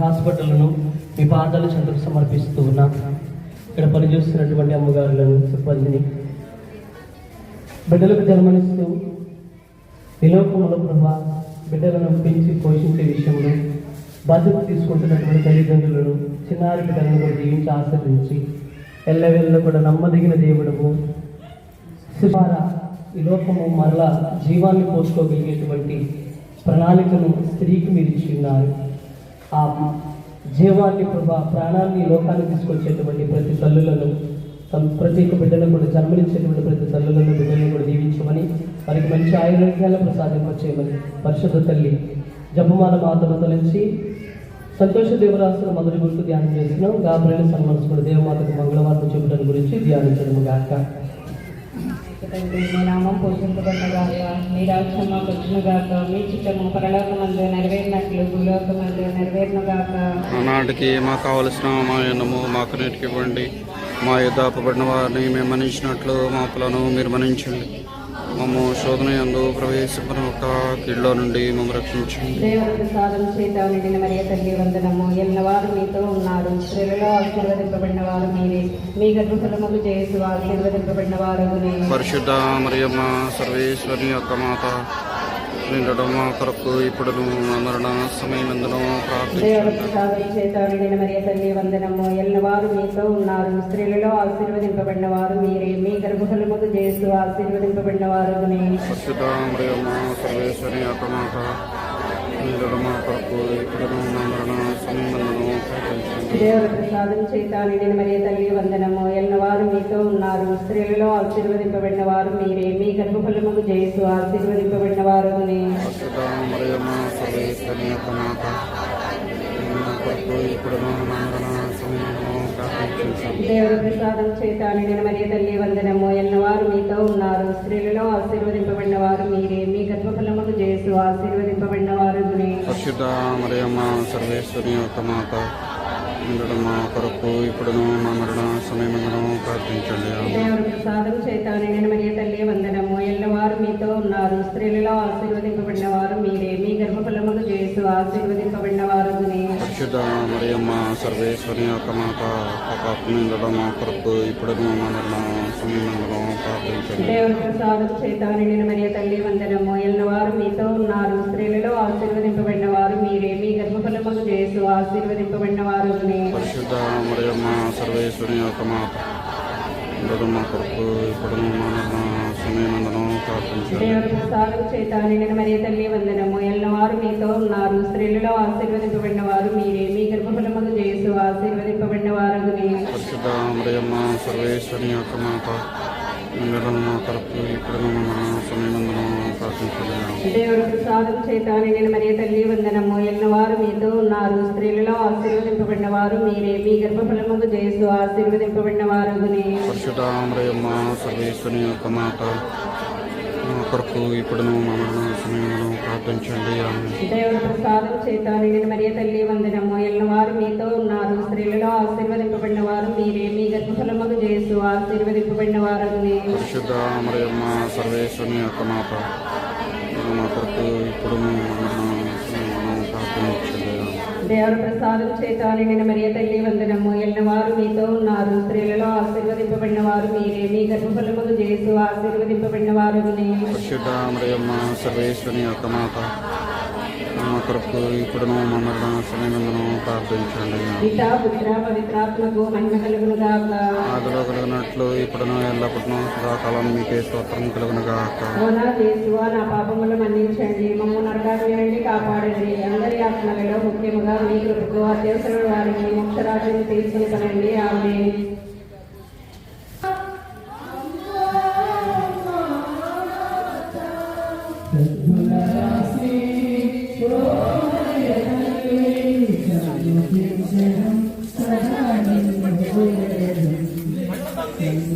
హాస్పిటల్ను మీ పాదాలు చెందుకు సమర్పిస్తూ ఉన్నా ఇక్కడ పనిచేస్తున్నటువంటి అమ్మగారులను సిబ్బందిని బిడ్డలకు జన్మని విలోకముల ప్రభా బిడ్డలను పెంచి పోషించే విషయంలో బాధ్యత తీసుకుంటున్నటువంటి తల్లిదండ్రులను చిన్నారి బిడ్డలను కూడా దీవించి ఆశ్రయించి ఎల్లవెల్ల కూడా నమ్మదగిన దేవుడము. శివార ఈ లోకము మరలా జీవాన్ని పోసుకోగలిగేటువంటి ప్రణాళికను స్త్రీకి మీరు ఇచ్చిన్నారు ఆ జీవాన్ని ప్రభా ప్రాణాన్ని లోకాన్ని తీసుకొచ్చేటువంటి ప్రతి తల్లులను తమ ప్రతి ఒక్క బిడ్డను కూడా జన్మనిచ్చేటువంటి ప్రతి తల్లులను బిడ్డలను కూడా దీవించమని వారికి మంచి ఆయుర్వేదాలు ప్రసాదింపచేయమని పరిశుద్ధ తల్లి జపమాల మాతను తొలగించి సంతోష దేవరాసుల మొదటి గుర్తు ధ్యానం చేస్తున్నాం. గాబ్రేలు సన్మనసుకుడు దేవమాతకు మంగళవారం చెప్పడం గురించి ధ్యానించడం గాక. మీ నామం పూజింపబడినగాక మీ రాజ్యం మాకు వచ్చినగాక మీ చిత్తము పరలోకమందు నెరవేరినట్లు భూలోకమందు నెరవేరినగాక. ఆనాటికి మాకు కావలసిన మా ఎన్నము మాకు నీటికి ఇవ్వండి. మా యుద్ధ అప్పబడిన వారిని మేము మన్నించినట్లు మా అప్పులను మీరు మన్నించండి. మమ్మ శోధన ఎందు ప్రవేశించిన ఒక కీళ్ళలో నుండి మమ్మల్ని రక్షించండి ప్రసాదం చేత నిండిన మరియ తల్లి వందనము. ఎల్లవారు మీతో ఉన్నారు. స్త్రీలలో ఆశీర్వదింపబడిన వారు మీరే. మీ గర్భఫలములు చేసి ఆశీర్వదింపబడిన వారు పరిశుద్ధ మరియమ్మ సర్వేశ్వరి యొక్క మాత నిండడం మా కొరకు ఇప్పుడు మా మరణ సమయమందును తల్లి వందనము ఎల్లవారు మీతో ఉన్నారు స్త్రీలలో ఆశీర్వదింపబడిన వారు మీరే మీ గర్భఫలములు చేస్తూ ఆశీర్వదింపబడిన వారు సర్వేశ్వరి యొక్క నిండడం మా కొరకు ఇప్పుడు మా మరణ సమయమందును దేవుడు ప్రసాదం చేతాని నిండిన తల్లి వందనము. ఎల్లవారు మీతో ఉన్నారు. స్త్రీలలో ఆశీర్వదింపబడిన వారు మీరే. మీ గర్భఫలముకు జయసు ఆశీర్వదింపబడిన వారు ఇప్పుడు దేవుని ప్రసాదం నిండిన మరియ తల్లి వందనము. ఎల్లవారు మీతో ఉన్నారు. స్త్రీలలో ఆశీర్వదింపబడిన వారు మీరే. మీ గర్భఫలముకు చేసు ఆశీర్వదింపబడిన వారు పరిశుద్ధ మరియమ్మ సర్వేశ్వరి యొక్క మాత కొరకు ఇప్పుడును మా మరణ సమయమందును ప్రార్థించండి. దేవుని ప్రసాదం చేత నిండిన మరియ తల్లి వందనము. ఎల్లవారు మీతో ఉన్నారు. స్త్రీలలో ఆశీర్వదింపబడిన వారు మీరే. మీ గర్భఫలముకు చేసు ఆశీర్వదింపబడిన వారు పరిశుద్ధ మరియమ్మ సర్వేశ్వరి యొక్క మాత ఉండడం మా కొరకు ఇప్పుడును మా సమయమందును ప్రార్థించండి. మరియ తల్లి వందనము. ఎల్లవారు మీతో ఉన్నారు. స్త్రీలలో ఆశీర్వదింపబడిన వారు మీరే. మీ గర్భఫలముకు చేసు ఆశీర్వదింపబడిన వారు పరిశుద్ధ మరియమ్మ సర్వేశ్వరి యొక్క మాత ఉండడం మా కొరకు ఇప్పుడును మా చేత మరియ తల్లి వందనము. ఎల్లవారు మీతో ఉన్నారు. స్త్రీలలో ఆశీర్వదింపబడిన వారు మీరే. మీ గర్భఫలముకు చేసు ఆశీర్వదింపబడిన వారు పరిశుద్ధ సర్వేశ్వరి యొక్క మాత దేవుని ప్రసాదం చేత నిండిన మరియ తల్లి వందనము. ఎల్లవారు మీతో ఉన్నారు. స్త్రీలలో ఆశీర్వదింపబడిన వారు మీరే. మీ గర్భఫలముకు చేసు ఆశీర్వదింపబడిన వారు పరిశుద్ధ మరియమ్మ సర్వేశ్వరి యొక్క మాత మా కొరకు ఇప్పుడును మా మరణ సమయంలో ప్రార్థించండి. దేవుని ప్రసాదం చేత మరియ తల్లి వందనము. ఎల్లవారు మీతో ఉన్నారు. స్త్రీలలో ఆశీర్వదింపబడిన వారు మీరే. మీ గర్భఫలముకు చేసు ఆశీర్వదింపబడిన వారు పరిశుద్ధ మరియమ్మ సర్వేశ్వరి యొక్క మాత. మా కొరకు ఇప్పుడును మా మరణ సమయంలో ప్రార్థించండి ఆమేన్. ప్రసాదం చేత నిండిన మరియ తల్లి వందనము. ఎల్లవారు మీతో ఉన్నారు? స్త్రీలలో ఆశీర్వదింపబడిన వారు మీరే. మీ గర్భఫలములు చేసు ఆశీర్వదింపబడిన వారు సర్వేశ్వరి యొక్క మాత. మా కొరకు ఇప్పుడును మా మరణ సమయంలో ప్రార్థించండి. ఆదిలో కలిగినట్లు ఇప్పుడును ఎల్లప్పుడూ సదాకాలం మీకే స్తోత్రం కలుగునుగాక. ఓ నా పాపములు మన్నించండి. మమ్మ నరకాగ్ని నుండి కాపాడండి. అందరి ఆత్మలలో ముఖ్యముగా మీ కృపకు అత్యవసర వారిని మోక్షరాజ్యం తీసుకుని కనండి ఆమె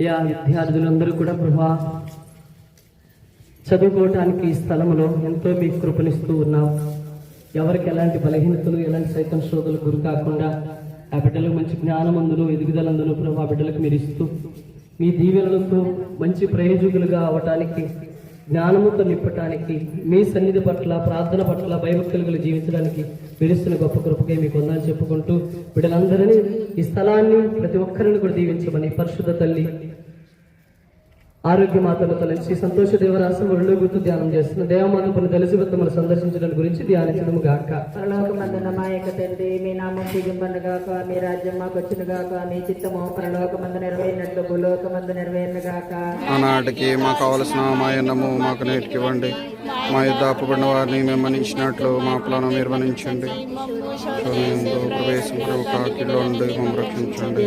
యా విద్యార్థులందరూ కూడా ప్రభా చదువుకోవటానికి ఈ స్థలంలో ఎంతో మీ కృపనిస్తూ ఉన్నాం. ఎవరికి ఎలాంటి బలహీనతలు ఎలాంటి సైతం శోధలు గురి కాకుండా ఆ బిడ్డలకు మంచి జ్ఞానమందును ఎదుగుదలందును ప్రభా బిడ్డలకు మీరు ఇస్తూ మీ దీవెనలతో మంచి ప్రయోజకులుగా అవటానికి జ్ఞానముతో నింపటానికి మీ సన్నిధి పట్ల ప్రార్థన పట్ల భయభక్తులు జీవించడానికి పిలుస్తున్న గొప్ప కృపకే మీకు ఉందని చెప్పుకుంటూ బిడ్డలందరినీ ఈ స్థలాన్ని ప్రతి ఒక్కరిని కూడా దీవించమని పరిశుద్ధ తల్లి ఆరోగ్య మాతను తలచి సంతోష దేవరాశం ఒళ్ళు గుర్తు ధ్యానం చేస్తున్న దేవమాత పని తెలిసి మనం సందర్శించడం గురించి ధ్యానించడం గాక. పరలోకమందున మా యొక్క తండ్రి మీ నామం దిగుంబనుగాక మీ రాజ్యం మాకు వచ్చిన గాక మీ చిత్తము పరలోకమందు నెరవేరినట్లు భూలోకమందు నెరవేరిన గాక ఆనాటికి మాకు కావలసిన మా ఎన్నము మాకు నేటికి ఇవ్వండి. మా యుద్ధ అప్పబడిన వారిని మేము మన్నించినట్లు మా ప్లాను మీరు మన్నించండి శోధనయందు కాకిలో నుండి మమ్మల్ని రక్షించండి.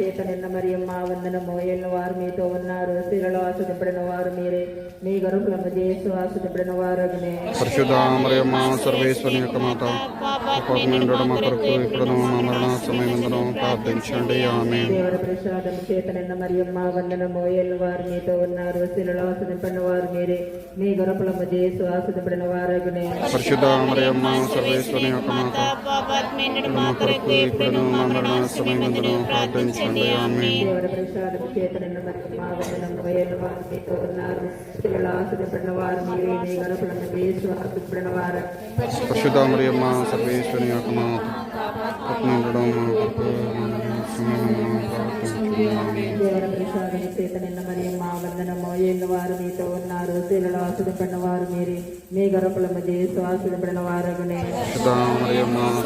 చేత నిన్న మరియు మా వందనము ఎల్లు వారు మీతో ఉన్నారు. స్త్రీలలో ఆశ్రదింపడిన వారు మీరే. మీ గరుకులము చేసు ఆశ్రదింపడిన వారు అగ్నే పరిశుద్ధ మరియు మా సర్వేశ్వరి యొక్క మాత పాపమండు మా కొరకు ఇప్పుడును మా మరణ సమయమందును ప్రార్థించండి. ఆమె దేవర ప్రసాదం చేత నిన్న మరియు మా వందనము ఎల్లు వారు మీతో ఉన్నారు. స్త్రీలలో ఆశ్రదింపడిన వారు మీరే. మీ గరుకులము చేసు ఆశ్రదింపడిన వారు అగ్నే పరిశుద్ధ మరియు మా సర్వేశ్వరి యొక్క మాత మా కొరకు ఇప్పుడును మా మరణ సమయమందును ప్రార్థించండి. ఆమె దేవర ప్రసాదం చేత నిన్న మరియు మా వందనము ఎల్లు వారు మీతో ఉన్నారు. పరిశుద్ధ మరియు సర్వేశ్వరి యొక్క మా కొరకు మా ప్రసాదం చేత నిన్న మరియు వందనము ఏళ్ళు వారు మీతో ఉన్నారు స్త్రీలలో ఆశ్రదింపడిన వారు మీరే మీ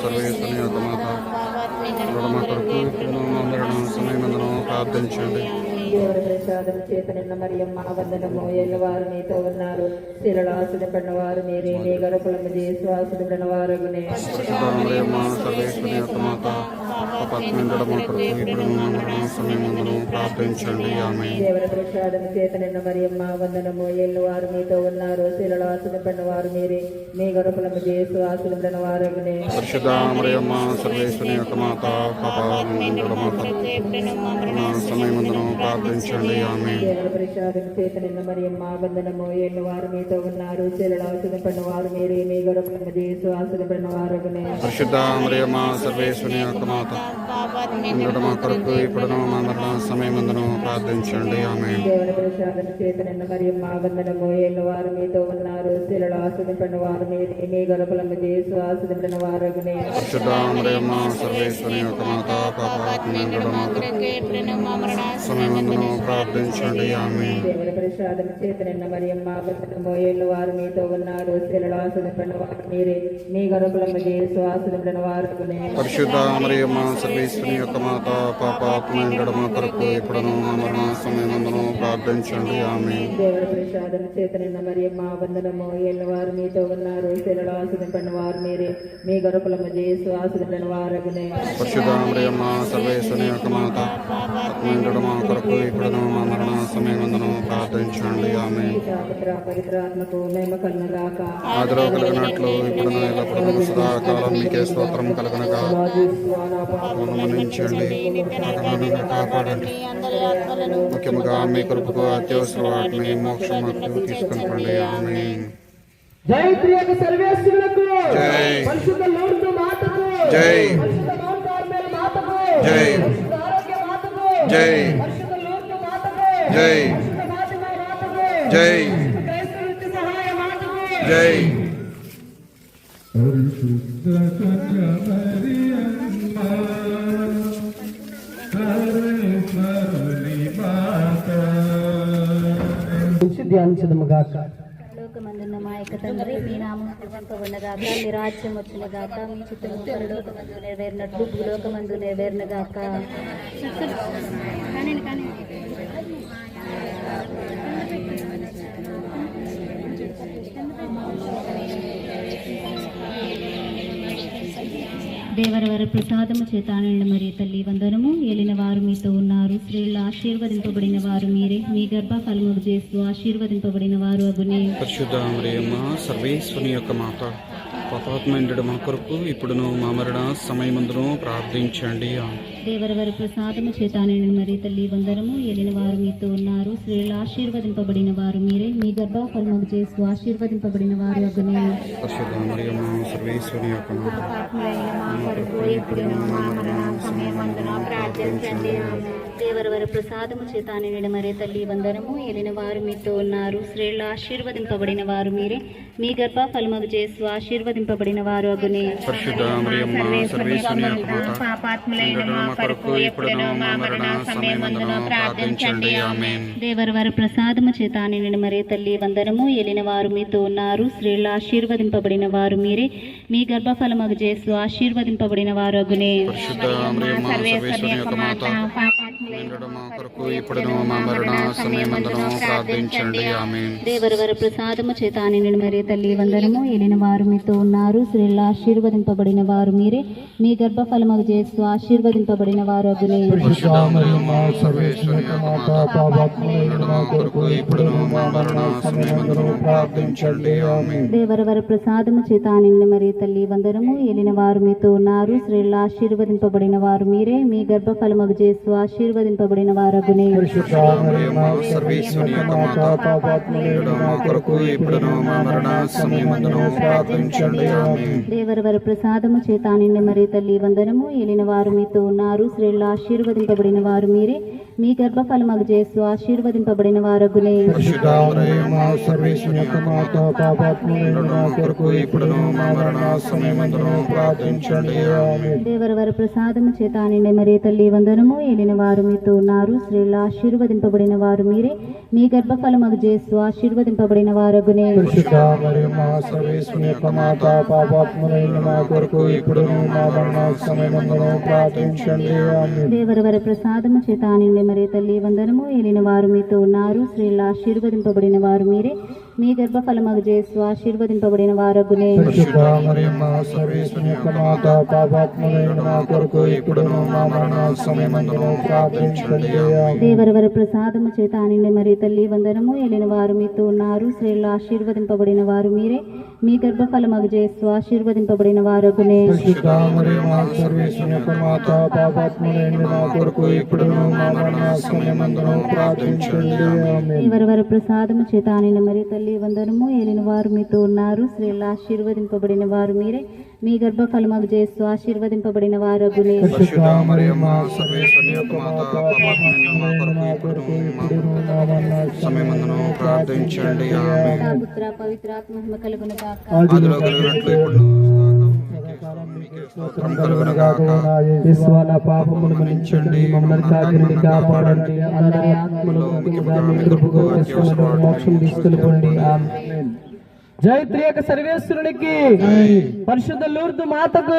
సర్వేశ్వరి యొక్క మాత మా కొరకు ప్రార్థించండి. దేవర ప్రసాదం చేత నిన్న మరియు మా వందనము. ఏళ్ళు వారు మీతో ఉన్నారు. స్త్రీలలో ఆశ్రదింపడిన వారు మీరే. మీ గరుకులము చేసు ఆశ్రదింపడిన వారు సమయమందును ప్రార్థించండి ఆమె ప్రసాదం చేత నిన్న మరియు వందనము వారు మీతో ఉన్నారు స్త్రీలలో ఆశ్రదింపడిన వారు మీరే మీ గరుకులము చేసు ఆశ్రదింపడిన వారు పరిశుద్ధ మరియు సర్వేశ్వరి యొక్క మాత సమయమందును ప్రార్థించండి ఆమె ప్రసాదం చేత నిన్న వందనము వారు మీతో ఉన్నారు చెల్లెలు ఆశ్రదింపడిన వారు మీరే మీ గొడవలను చేసు ఆశ్రదింపడిన వారు పరిశుద్ధ మా సర్వేశ్వరి యొక్క మాత ఉండడం మా కొరకు ఇప్పుడును మా మరణ సమయమందును ప్రార్థించండి. ఆమె మరియు మా వందనము ఏళ్ళు వారు మీతో ఉన్నారు. చెల్లెలు ఆశ్రదింపడిన వారు మీరే మీ గొడవలను చేసు ఆశ్రదింపడిన వారు పరిశుద్ధ మరియు మా సర్వేశ్వరి యొక్క మాత పాపం మా కొరకు సమయమందును ప్రార్థించండి. ఆమె దేవర ప్రసాదం చేత నిన్న మరియు మా వందనము ఏళ్ళు వారు మీతో ఉన్నారు. చెల్లెలు ఆశ్రదింపడిన వారు మీరే మీ గొడవలను చేసు ఆశ్రదింపడిన వారు పరిశుద్ధ మరియు మా సర్వేశ్వరి యొక్క మాత పాపాత్మ ఉండడం మా కొరకు ఇప్పుడును మా మరణ సమయమందును ప్రార్థించండి. ఆమె దేవర ప్రసాదం చేత నిన్న మరియు మా వందనము. ఏళ్ళ వారు మీతో ఉన్నారు. శిలలో ఆశ్రదింపడిన వారు మీరే. మీ గొరకులము చేసు ఆశ్రదింపడిన వారగునే పరిశుద్ధ మరియు మా సర్వేశ్వరి యొక్క మాత ఉండడం మా కొరకు ఇప్పుడును మా మరణ సమయమందును ప్రార్థించండి. ఆమె ఆదిలో కలిగినట్లు ఇప్పుడును ఎల్లప్పుడూ సదాకాలం మీకే స్తోత్రం కలగనగా. మరణాన్ని కాపాడండి. ముఖ్యంగా మీ కృపకు అత్యవసర వాటిని మోక్షం మాకు తీసుకుని పండి ఆమె జై ప్రియక సర్వేశ్వరులకు. జై. పరిశుద్ధ లోర్దు మాతకు. జై. జై. పరిశుద్ధ ఆరోగ్య మాతకు జై. పరిశుద్ధ లోర్దు మాతకు జై. పరిశుద్ధ ఫాతిమా మాతకు జై. పరిశుద్ధ క్రైస్తవ నిత్య సహాయ మాతకు జై పరిశుద్ధ కన్యమరియమ్మ ఉన్న మా యొక్క తండ్రి మీ నామం పూజింపబడగాక మీ రాజ్యం వచ్చునగాక మీ చిత్రం పరలోకమందు నెరవేరినట్లు భూలోకమందు నెరవేరినగాక. దేవరవర ప్రసాదము చేతానండి మరి తల్లి వందనము. ఏలిన వారు మీతో ఉన్నారు. స్త్రీలు ఆశీర్వదింపబడిన వారు మీరే. మీ గర్భ ఫలముడు చేస్తూ ఆశీర్వదింపబడిన వారు అగునే. పరిశుద్ధ సర్వేశ్వని యొక్క మాత. పాపాత్మైండు మన కొరకు ఇప్పుడును మా మరణ సమయమందును ప్రార్థించండి. దేవరవర ప్రసాదము చేతానండి మరి తల్లి వందనము ఏలిన వారు మీతో ఉన్నారు. స్త్రీలు ఆశీర్వదింపబడిన వారు మీరే. మీ గర్భ ఫలములు చేస్తూ ఆశీర్వదింపబడిన వారు పరిశుద్ధ మరియమ్మ యొక్క పాపాత్ములైన మా కొరకు మా మరణ సమయమందున ప్రార్థించండి. దేవరవర ప్రసాదము చేతాని మరే తల్లి వందనము. ఏలిన వారు మీతో ఉన్నారు. స్త్రీలు ఆశీర్వదింపబడిన వారు మీరే. మీ గర్భ ఫలమగు చేస్తూ ఆశీర్వదింపబడిన వారు అగునే. దేవరవర ప్రసాదము చేతాని మరే తల్లి వందనము. ఏలిన వారు మీతో ఉన్నారు. స్త్రీలు ఆశీర్వదింపబడిన వారు మీరే. మీ గర్భ ఫలమగు చేస్తూ ఆశీర్వదింపబడిన వారు అగునే. సర్వేశ్వని యొక్క మాత దేవరవర ప్రసాదము చేతాని మరే తల్లి వందనము. ఏలిన వారు మీతో ఉన్నారు. స్త్రీలు ఆశీర్వదింపబడిన వారు మీరే. మీ గర్భ ఫలమగు చేస్తూ ఆశీర్వదింపబడిన వారు దేవరవర ప్రసాదము చేతాని మరి తల్లి వందనము. ఏలిన వారు మీతో ఉన్నారు. స్త్రీలు ఆశీర్వదింపబడిన వారు మీరే. మీ గర్భ ఫలమగు చేస్తూ ఆశీర్వదింపబడిన వారు అగునే పరిశుద్ధ మరియమ్మ సర్వేశ్వని యొక్క మాత పాపాత్ములైన మా కొరకు ఇప్పుడును మా మరణ సమయమందును ప్రార్థించండి ఆమెన్ దేవరవర ప్రసాదము చేతాని మరి తల్లి వందనము. ఏలిన వారు మీతో ఉన్నారు. స్త్రీలు ఆశీర్వదింపబడిన వారు మీరే. మీ గర్భ ఫలమగు చేస్తూ ఆశీర్వదింపబడిన వారు అగునే పరిశుద్ధ మరియమ్మ సర్వేశ్వని యొక్క మాత పాపాత్ములైన మా కొరకు ఇప్పుడును మా మరణ సమయమందును ప్రార్థించండి ఆమెన్ దేవరవర ప్రసాదము చేతాని మరి తల్లి వందనము. ఏలిన వారు మీతో ఉన్నారు స్త్రీలు ఆశీర్వదింపబడిన వారు మీరే మీ గర్భ ఫలమగు చేస్తూ ఆశీర్వదింపబడిన వారు దేవరవర ప్రసాదము చేతాని మరి తల్లి వందనము. ఏలిన వారు మీతో ఉన్నారు. స్త్రీలు ఆశీర్వదింపబడిన వారు మీరే. మీ గర్భ ఫలమగు చేస్తూ ఆశీర్వదింపబడిన వారు అగునే పరిశుద్ధ మరియమ్మ సర్వేశ్వని యొక్క మాత పాపాత్ములైన మా కొరకు ఇప్పుడును మా మరణ సమయమందును ప్రార్థించండి. ఆమెన్. దేవరవర ప్రసాదము చేతాని మరి తల్లి వందనము. ఏలిన వారు మీతో ఉన్నారు. స్త్రీలు ఆశీర్వదింపబడిన వారు మీరే. మీ గర్భ ఫలమగు చేస్తూ ఆశీర్వదింపబడిన వారు అగునే పరిశుద్ధ మరియమ్మ సర్వేశ్వని యొక్క మాత పాపాత్ములైన మా కొరకు ఇప్పుడును మా మరణ సమయమందును ప్రార్థించండి. ఆమెన్. దేవరవర ప్రసాదము చేతాని మరి తల్లి వందనము. ఏలిన వారు మీతో ఉన్నారు. స్త్రీలు ఆశీర్వదింపబడిన వారు మీరే. మీ గర్భ ఫలమగు చేస్తూ ఆశీర్వదింపబడిన వారు అగునే పరిశుద్ధ మరియమ్మ సర్వేశ్వని యొక్క మాత పాపాత్ములైన మా కొరకు ఇప్పుడును మా మరణ సమయమందును ప్రార్థించండి పుత్ర పవిత్రాత్మ కలుగును విశ్వాల పాపములు మన్నించండి. మమ్మల్ని కాకిని కాపాడండి అందరి ఆత్మలు మోక్షం తీసుకెళ్ళిపోండి ఆమేన్. జై త్రియక సర్వేశ్వరునికి పరిశుద్ధ లూర్దు మాతకు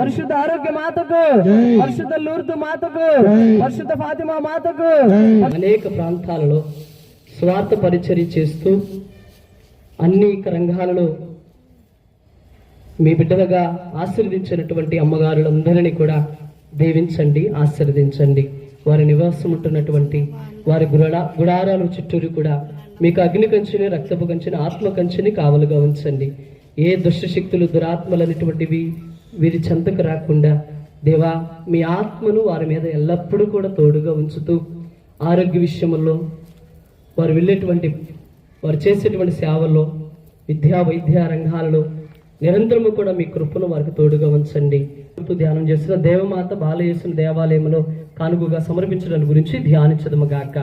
పరిశుద్ధ ఆరోగ్య మాతకు పరిశుద్ధ లూర్దు మాతకు పరిశుద్ధ ఫాతిమా మాతకు. అనేక ప్రాంతాలలో స్వార్థ పరిచర్య చేస్తూ అనేక రంగాలలో మీ బిడ్డలుగా ఆశీర్వదించినటువంటి అమ్మగారులందరినీ కూడా దీవించండి ఆశీర్వదించండి. వారి నివాసం ఉంటున్నటువంటి వారి గుడ గుడారాల చుట్టూరు కూడా మీకు అగ్ని కంచుని రక్తపు కంచెని ఆత్మ కంచెని కావలుగా ఉంచండి. ఏ దుష్టశక్తులు దురాత్మలు అనేటువంటివి వీరి చెంతకు రాకుండా దేవా మీ ఆత్మను వారి మీద ఎల్లప్పుడూ కూడా తోడుగా ఉంచుతూ ఆరోగ్య విషయంలో వారు వెళ్ళేటువంటి వారు చేసేటువంటి సేవల్లో విద్యా వైద్య రంగాలలో నిరంతరము కూడా మీ కృపను వారికి తోడుగా ఉంచండి. ధ్యానం చేస్తున్న దేవమాత బాలయేసిన దేవాలయంలో కానుకగా సమర్పించడం గురించి ధ్యానించదము గాక.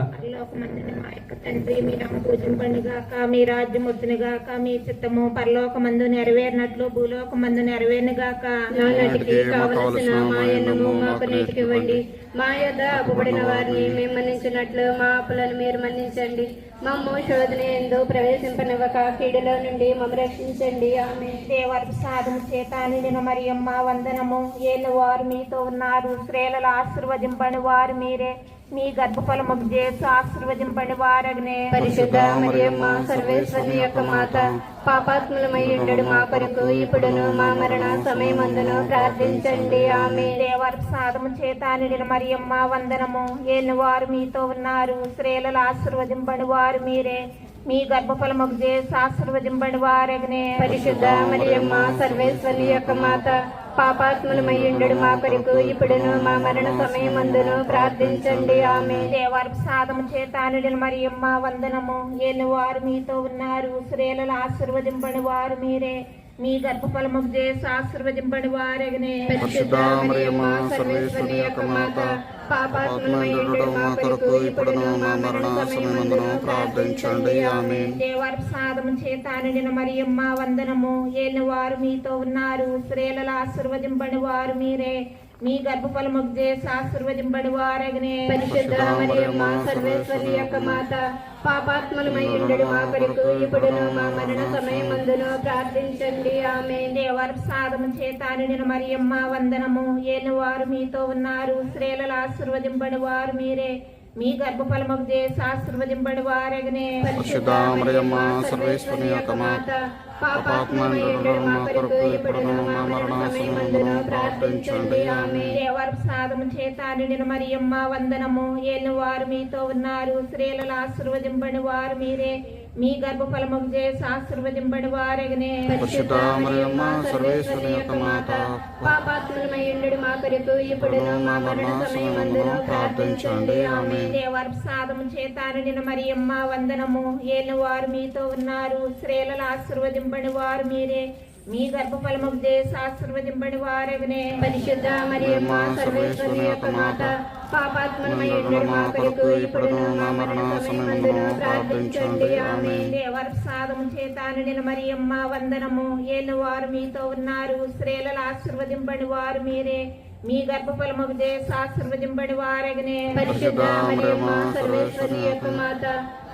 తండ్రి మీ నామ పూజింపండి గాక మీ రాజ్యం వచ్చును గాక మీ చిత్తము పరలోకమందు నెరవేరినట్లు భూలోకమందు నెరవేరును గాక నాటికి కావలసిన మా ఎన్నము మాకు నేటికి ఇవ్వండి మా యొద్ద అప్పుబడిన వారిని మేము మన్నించినట్లు మా అప్పులను మీరు మన్నించండి. మమ్ము శోధన ఎందు ప్రవేశింపనివ్వక కీడులో నుండి మమ్మ రక్షించండి. ఆమె దేవర సాధము చేత నిండిన మరియమ్మ వందనము. ఏళ్ళు వారు మీతో ఉన్నారు. స్త్రీలలో ఆశీర్వదింపని వారు మీరే. మీ గర్భఫలముకు చేసు ఆశీర్వదింపని వారగనే పరిశుద్ధ మరియమ్మ సర్వేశ్వరి యొక్క మాత పాపాత్ములమై ఉండడు మా కొరకు ఇప్పుడును మా మరణ సమయమందును ప్రార్థించండి. ఆమె దేవర ప్రసాదము చేత నిడిన మరియమ్మ వందనము. ఏలిన వారు మీతో ఉన్నారు. స్త్రీలలో ఆశీర్వదింపని వారు మీరే. మీ గర్భఫలముకు చేసి ఆశీర్వదింపని వారగనే పరిశుద్ధ మరియమ్మ సర్వేశ్వరి యొక్క మాత. పాపాత్ములమై ఉండడు మా కొరకు. ఇప్పుడును మా మరణ సమయమందును ప్రార్థించండి. ఆమె దేవారి ప్రసాదము చేత మరియు మా వందనము. ఏను వారు మీతో ఉన్నారు. స్త్రీలలో ఆశీర్వదింపని వారు మీరే. మీ గర్భఫలముకు చేసి ఆశీర్వదింపని వారగనే. మరియమ్మ సర్వేశ్వరి యొక్క మాత పాపాత్ములమై ఉండడం మా కొరకు ఇప్పుడును మా మరణ సమయమందును ప్రార్థించండి. ఆమె దేవర ప్రసాదము చేత నిండిన మరియమ్మ వందనము. ఏలిన వారు మీతో ఉన్నారు. స్త్రీలలో ఆశీర్వదింపని వారు మీరే. మీ గర్భఫలముకు చేసి ఆశీర్వదింపని వారగనే పరిశుద్ధ మరియమ్మ సర్వేశ్వరి యొక్క మాత. పాపాత్ములమై ఉండడు మా కొరకు ఇప్పుడును మా మరణ సమయమందును ప్రార్థించండి. ఆమె దేవర ప్రసాదము చేత నిండిన మరియమ్మ వందనము. ఏలిన వారు మీతో ఉన్నారు. స్త్రీలలో ఆశీర్వదింపని వారు మీరే. మీ గర్భఫలముకు చేసి ఆశీర్వదింపని వారగనే పరిశుద్ధ మరియమ్మ సర్వేశ్వరి యొక్క మాత. పాపాత్ములమై ఉండడం మా కొరకు ఇప్పుడును మా మరణ ప్రార్థించండి ఆమె దేవర ప్రసాదము చేత నిండిన మరియమ్మ వందనము ఏలిన వారు మీతో ఉన్నారు స్త్రీలలో ఆశీర్వదింపని వారు మీరే మీ గర్భఫలముకు చేసి ఆశీర్వదింపని వారగనే సర్వేశ్వరి యొక్క మాత మా కొరకు ఇప్పుడును మా మరణ సమయమందును ప్రార్థించండి. ఆమె దేవర ప్రసాదము చేత నిండిన మరియమ్మ వందనము. ఏలిన వారు మీతో ఉన్నారు. స్త్రీలలో ఆశీర్వదింపని వారు మీరే. మీ గర్భఫలముకు చేసి ఆశీర్వదింపని వారగనే పరిశుద్ధ మరియమ్మ సర్వేశ్వరి యొక్క మాత పాపాత్ములమై ఉండడు మా కొరకు ఇప్పుడును మా మరణ ప్రార్థించండి. ఆమె దేవర ప్రసాదము చేత నిండిన మరియమ్మ వందనము. ఏలిన వారు మీతో ఉన్నారు. స్త్రీలలో ఆశీర్వదింపని వారు మీరే. మీ గర్భఫలముకు చేసి ఆశీర్వదింపని వారగనే పరిశుద్ధ మరియమ్మ సర్వేశ్వరి యొక్క మాత.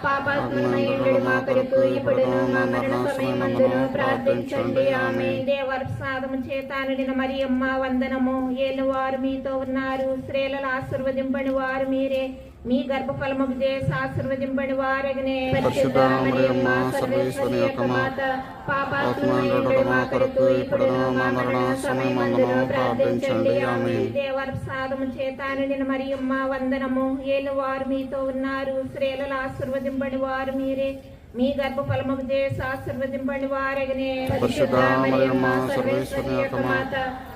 పాపాత్ములమై ఉండడు మా కొరకు ఇప్పుడును మా మరణ సమయమందును ప్రార్థించండి. ఆమె దేవర ప్రసాదము చేత నిండిన మరియమ్మ వందనము. ఏళ్ళు వారు మీతో ఉన్నారు. స్త్రీలలో ఆశీర్వదింపని వారు మీరే. మీ గర్భఫలముకు చేసి ఆశీర్వదింపని వారగనే సర్వేశ్వరి యొక్క మాత ఉండడు మా కొరకు ఇప్పుడును మా మరణ సమయమందును ప్రార్థించండి. ఆమె నిండిన మరియమ్మ వందనము. ఏలు వారు మీతో ఉన్నారు. స్త్రీలలో ఆశీర్వదింపని వారు మీరే. మీ గర్భఫలముకు చేసి ఆశీర్వదింపని వారగనే పరిశుద్ధ మరియమ్మ సర్వేశ్వరి యొక్క మాత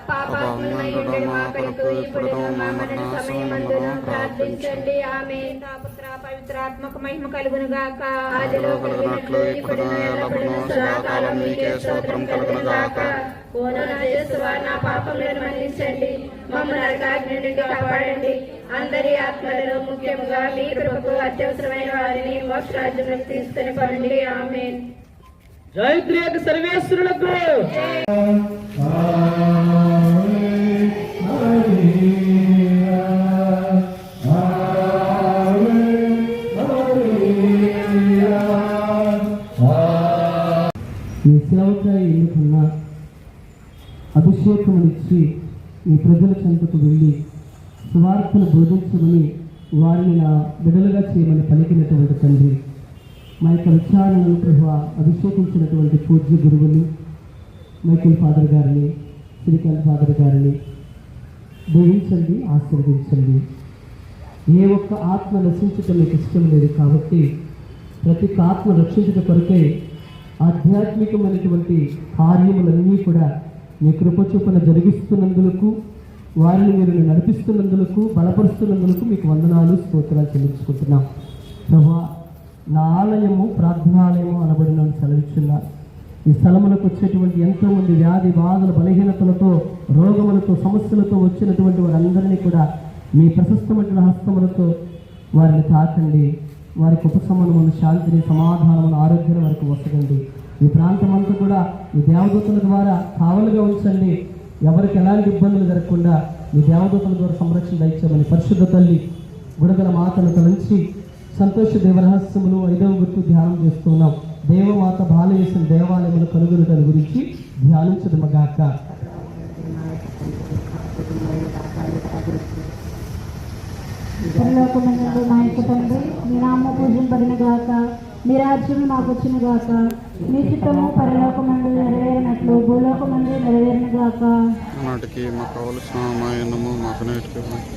పాపాత్ములమై ఉండడు మా కొరకు ఇప్పుడును మా మరణ సమయమందును ప్రార్థించండి. ఆమె పుత్ర పవిత్రాత్మక మహిమ కలుగును గాక ఆదిలో కలుగునట్లు ఇప్పుడు ఎల్లప్పుడూ సదాకాలం మీకే స్తోత్రం కలుగును గాక ఓ నా పాపములను మన్నించండి. మమ్మల్ని నరకాగ్ని నుండి కాపాడండి. అందరి ఆత్మలను ముఖ్యంగా మీ కృపకు అత్యవసరమైన వారిని మోక్షరాజ్యంలోకి తీసుకుని పండి. ఆమె జయత్రియక సర్వేశ్వరులకు. అభిషేకమునిచ్చి ఈ ప్రజల చెంతకు వెళ్ళి సువార్తను బోధించమని వారిని నా బిడలుగా చేయమని పలికినటువంటి తండ్రి. మా యొక్క విచారణను ప్రభు అభిషేకించినటువంటి పూజ్య గురువులు మైకిల్ ఫాదర్ గారిని శ్రీకాంత్ ఫాదర్ గారిని దీవించండి ఆశీర్వదించండి. ఏ ఒక్క ఆత్మ నశించటం మీకు ఇష్టం లేదు కాబట్టి ప్రతి ఒక్క ఆత్మ రక్షించట కొరకై ఆధ్యాత్మికమైనటువంటి కార్యములన్నీ కూడా మీ కృప చొప్పున జరిగిస్తున్నందులకు వారిని మీరు నడిపిస్తున్నందులకు బలపరుస్తున్నందులకు మీకు వందనాలు స్తోత్రాలు చెల్లించుకుంటున్నాం. ప్రభా నా ఆలయము ప్రార్థనాలయము అనబడిన సెలవిస్తున్నారు ఈ స్థలములకు వచ్చేటువంటి ఎంతోమంది వ్యాధి బాధల బలహీనతలతో రోగములతో సమస్యలతో వచ్చినటువంటి వారందరినీ కూడా మీ ప్రశస్తమైన హస్తములతో వారిని తాకండి. వారికి ఉపశమనమును శాంతిని సమాధానమును ఆరోగ్యం వరకు వసగండి. ఈ ప్రాంతం అంతా కూడా ఈ దేవదూతల ద్వారా కావలుగా ఉంచండి. ఎవరికి ఎలాంటి ఇబ్బందులు జరగకుండా మీ దేవదూతల ద్వారా సంరక్షణ దయచేయమని పరిశుద్ధ తల్లి గుడగల మాతను తలంచి సంతోష దేవరహస్యములు ఐదవ గుర్తు ధ్యానం చేస్తున్నాం. దేవమాత బాలయేసిన దేవాలయములు కనుగొనటం గురించి ధ్యానించదమగాక పరలోకమందు మా తండ్రి మీ నామ పూజింపదిన గాక. మీ రాజ్యం మాకు వచ్చిన గాక మీ చిత్తము పరలోకమందు నెరవేరినట్లు భూలోకమందు నెరవేరిన గాక. నాటికి మాకు కావలసిన మా ఎన్నము మాకు నేటికి ఇవ్వండి.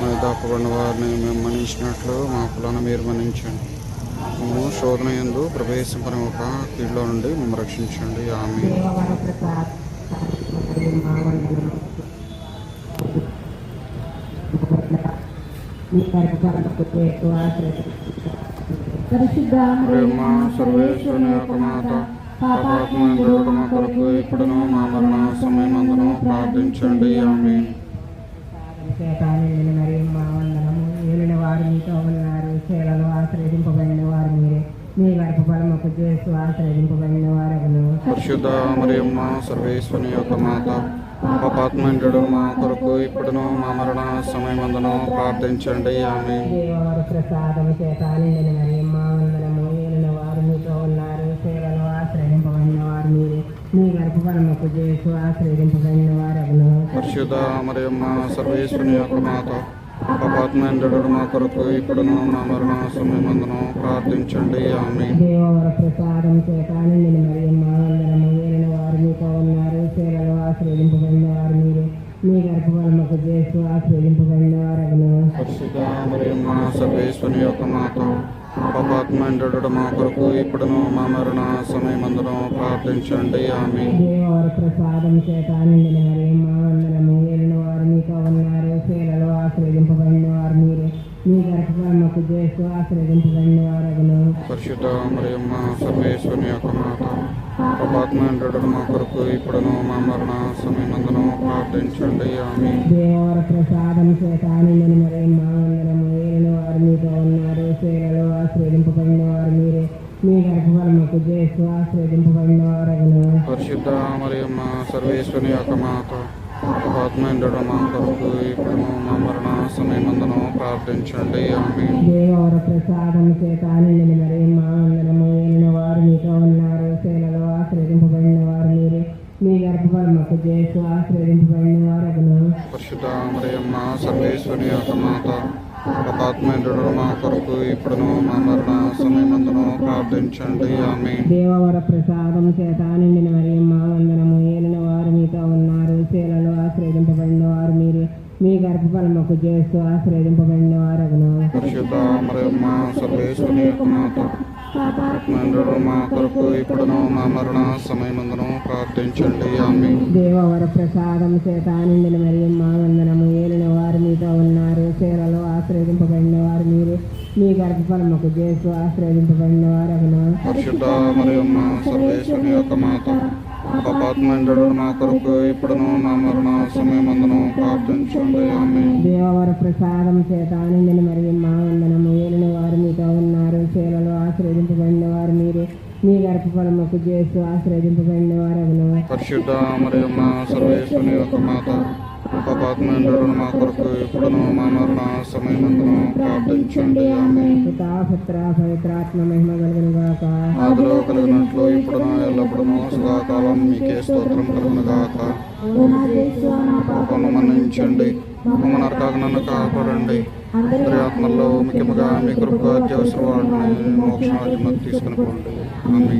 మా దాపబడిన వారిని మేము మన్నించినట్లు మా కులను మీరు మన్నించండి. మేము శోధన ఎందు ప్రవేశింపని ఒక కీడులో నుండి మేము రక్షించండి. ఆమె పరిశుద్ధ ప్రేమ సర్వేశ్వరుని యొక్క మాత పాపాత్మ మా కొరకు ఇప్పుడును మా మరణ సమయమందును ప్రార్థించండి. ఆమె చేతానండి మరి మా వందనము. ఏలిన వారు మీతో ఉన్నారు. చేలలో ఆశ్రయింపబడిన వారు మీరే మీ గర్భఫలముకు చేస్తూ ఆశ్రయింపబడిన వారగును పరిశుద్ధ మరియమ్మ సర్వేశ్వరుని యొక్క మాత పాపాత్మ మా కొరకు ఇప్పుడును మా మరణ సమయమందును ప్రార్థించండి. ఆమె పరిశుద్ధ మరియమ్మ సర్వేశ్వరుని యొక్క మాత పాపాత్మ మా కొరకు ఇప్పుడును మా మరణ సమయమందును ప్రార్థించండి. ఆమె దేవవర ప్రసాదం వందనము ఏలిన వారు మీతో ఉన్నారు. చేలలో ఆశ్రయింపబడిన వారు మీరే. మీ గర్భఫలముకు చేస్తూ ఆశ్రయింపబడిన వారగును పరిశుద్ధ మరియమ్మ సర్వేశ్వరుని యొక్క మాత పాపాత్మ మా కొరకు ఇప్పుడును మా మరణ సమయమందును ప్రార్థించండి. ఆమె దేవవర ప్రసాదం చేతానండి మరి మా వందనము పరిశుద్ధ మరియమ్మ సర్వేశ్వరుని యొక్క మాత పాపాత్మ మా కొరకు ఇప్పుడును మా మరణ సమయమందును ప్రార్థించండి. ఆమె దేవవర ప్రసాదం చేతానండి మరి మా వందనము ఏలిన వారు మీతో ఉన్నారు. ఆశ్రయింపబడిన వారు మీరే. మీ గర్భఫలముకు చేస్తూ ఆశ్రయింపబడిన వారగును పరిశుద్ధ మరియమ్మ సర్వేశ్వరుని యొక్క మాత పాపాత్మ మా కొరకు ఇప్పుడు మా మరణ సమయమందును ప్రార్థించండి. ఆమె దేవవర ప్రసాదం చేతానండి మరి మా వందనము ఏలిన వారు మీతో ఉన్నారు చేలలో ఆశ్రయింపబడిన వారు మీరు మీ గర్భఫలముకు చేస్తూ ఆశ్రయింపబడిన వారగును పరిశుద్ధ మరియమ్మ సర్వేశ్వరుని యొక్క మాత పాపాత్మ మా కొరకు ఇప్పుడును మా మరణ సమయమందును ప్రార్థించండి ఆమె దేవవర ప్రసాదం చేతానండి మరి మా వందనము. ఏలిన వారు మీతో ఉన్నారు మీ గర్భఫలముకు చేస్తూ ఆశ్రయింపబడిన వారగును. మా కొరకు ఇప్పుడును మా మరణ సమయమందును ప్రార్థించండి. ఆమె దేవవర ప్రసాదం చేతానండి మరి మా వందనము ఏలిన వారు మీతో ఉన్నారు. ఆశ్రయింపబడిన వారు మీరే. మీ గర్భఫలముకు చేస్తూ ఆశ్రయింపబడిన వారగును. పరిశుద్ధ మరియమ్మ సర్వేశ్వరుని యొక్క మాత పాపాత్మ మా కొరకు ఇప్పుడును మా మరణ సమయమందును ప్రార్థించండి ఆమె దేవవర ప్రసాదం చేతానండి మరి మా వందనము ఏలిన వారు మీతో ఉన్నారు. చేలలో ఆశ్రయింపబడిన వారు మీరే. మీ గర్భఫలముకు చేస్తూ ఆశ్రయింపబడిన వారగును. పరిశుద్ధ మరియమ్మ సర్వేశ్వరుని యొక్క మాత పాపాత్మ మా కొరకు ఇప్పుడును మా మరణ సమయమందును ప్రార్థించండి. ఆమె ఆదిలో కలిగినట్లు ఇప్పుడును ఎల్లప్పుడును సదాకాలం మీకే స్తోత్రం కలుగును గాక పాపను మన్నించండి. మమ్మల్ని నరకాక నన్ను కాపాడండి. అందరి ఆత్మల్లో ముఖ్యంగా మీ కృపగా అత్యవసర వాటిని మోక్ష తీసుకుని పోండి. ఆమె